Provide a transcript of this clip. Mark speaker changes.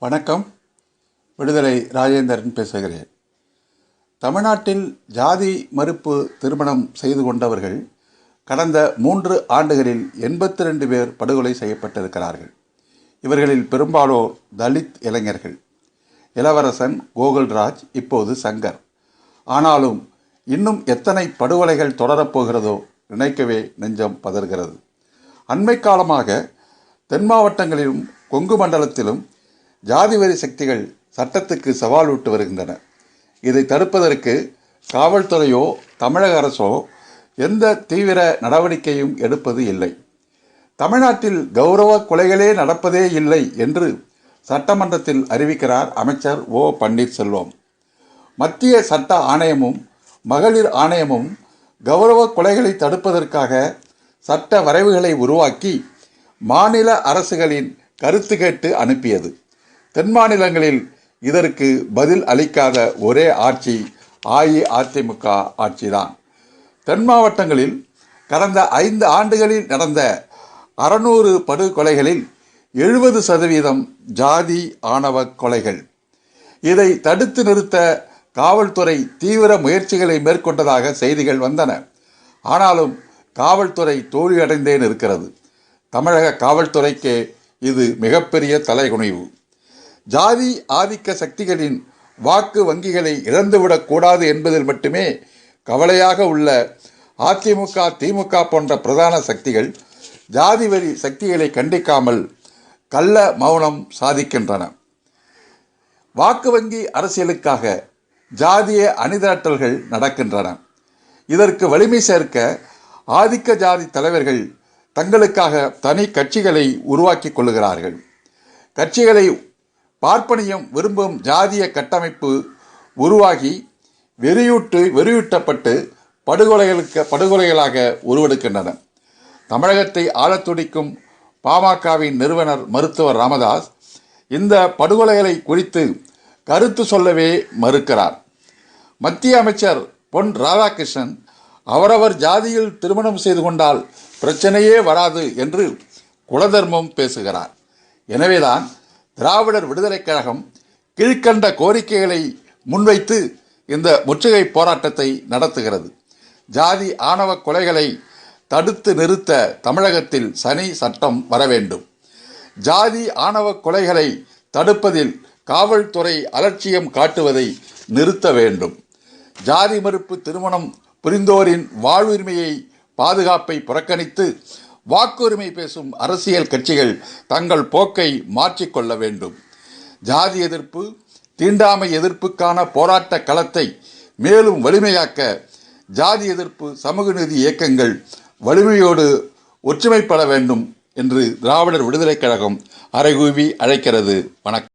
Speaker 1: வணக்கம். விடுதலை ராஜேந்திரன் பேசுகிறேன். தமிழ்நாட்டில் ஜாதி மறுப்பு திருமணம் செய்து கொண்டவர்கள் கடந்த மூன்று ஆண்டுகளில் எண்பத்தி ரெண்டு பேர் படுகொலை செய்யப்பட்டிருக்கிறார்கள். இவர்களில் பெரும்பாலோர் தலித் இளைஞர்கள். இளவரசன் கோகுல்ராஜ் இப்போது சங்கர். ஆனாலும் இன்னும் எத்தனை படுகொலைகள் தொடரப்போகிறதோ நினைக்கவே நெஞ்சம் பதறுகிறது. அண்மை காலமாக தென் மாவட்டங்களிலும் கொங்கு மண்டலத்திலும் ஜாதிவரி சக்திகள் சட்டத்துக்கு சவால் விட்டு வருகின்றன. இதை தடுப்பதற்கு காவல்துறையோ தமிழக அரசோ எந்த தீவிர நடவடிக்கையும் எடுப்பது இல்லை. தமிழ்நாட்டில் கௌரவ கொலைகளே நடப்பதே இல்லை என்று சட்டமன்றத்தில் அறிவிக்கிறார் அமைச்சர் ஓ. பன்னீர்செல்வம். மத்திய சட்ட ஆணையமும் மகளிர் ஆணையமும் கௌரவ கொலைகளை தடுப்பதற்காக சட்ட வரைவுகளை உருவாக்கி மாநில அரசுகளின் கருத்து கேட்டு அனுப்பியது. தென் மாநிலங்களில் இதற்கு பதில் அளிக்காத ஒரே ஆட்சி அஇஅதிமுக ஆட்சிதான். தென் மாவட்டங்களில் கடந்த ஐந்து ஆண்டுகளில் நடந்த அறநூறு படுகொலைகளில் எழுபது சதவீதம் ஜாதி ஆணவ கொலைகள். இதை தடுத்து நிறுத்த காவல்துறை தீவிர முயற்சிகளை மேற்கொண்டதாக செய்திகள் வந்தன. ஆனாலும் காவல்துறை தோல்வியடைந்தேன் இருக்கிறது. தமிழக காவல்துறைக்கே இது மிகப்பெரிய தலைகுனிவு. ஜாதி ஆதிக்க சக்திகளின் வாக்கு வங்கிகளை இழந்துவிடக் கூடாது என்பதில் மட்டுமே கவலையாக உள்ள அதிமுக திமுக போன்ற பிரதான சக்திகள் ஜாதி வரி சக்திகளை கண்டிக்காமல் கள்ள மௌனம் சாதிக்கின்றன. வாக்கு வங்கி அரசியலுக்காக ஜாதிய அணிதிரட்டல்கள் நடக்கின்றன. இதற்கு வலிமை சேர்க்க ஆதிக்க ஜாதி தலைவர்கள் தங்களுக்காக தனி கட்சிகளை உருவாக்கி கொள்கிறார்கள். கட்சிகளை பார்ப்பனியம் விரும்பும் ஜாதிய கட்டமைப்பு உருவாகி வெறியூட்டு வெறியூட்டப்பட்டு படுகொலைகளுக்கு படுகொலைகளாக உருவெடுக்கின்றன. தமிழகத்தை ஆழத்துடிக்கும் பாமகவின் நிறுவனர் மருத்துவர் ராமதாஸ் இந்த படுகொலைகளை குறித்து கருத்து சொல்லவே மறுக்கிறார். மத்திய அமைச்சர் பொன் ராதாகிருஷ்ணன் அவரவர் ஜாதியில் திருமணம் செய்து கொண்டால் பிரச்சனையே வராது என்று குலதர்மம் பேசுகிறார். எனவேதான் திராவிடர் விடுதலைக் கழகம் கீழ்கண்ட கோரிக்கைகளை முன்வைத்து இந்த முற்றுகை போராட்டத்தை நடத்துகிறது. ஜாதி ஆணவ கொலைகளை தடுத்து நிறுத்த தமிழகத்தில் சனி சட்டம் வர வேண்டும். ஜாதி ஆணவ கொலைகளை தடுப்பதில் காவல்துறை அலட்சியம் காட்டுவதை நிறுத்த வேண்டும். ஜாதி மறுப்பு திருமணம் புரிந்தோரின் வாழ்வுரிமையை பாதுகாப்பை புறக்கணித்து வாக்குரிமை பேசும் அரசியல் கட்சிகள் தங்கள் போக்கை மாற்றிக்கொள்ள வேண்டும். ஜாதி எதிர்ப்பு தீண்டாமை எதிர்ப்புக்கான போராட்ட களத்தை மேலும் வலிமையாக்க ஜாதி எதிர்ப்பு சமூக நீதி இயக்கங்கள் வலிமையோடு ஒற்றுமைப்பட வேண்டும் என்று திராவிடர் விடுதலைக் கழகம் அறைகூவி அழைக்கிறது. வணக்கம்.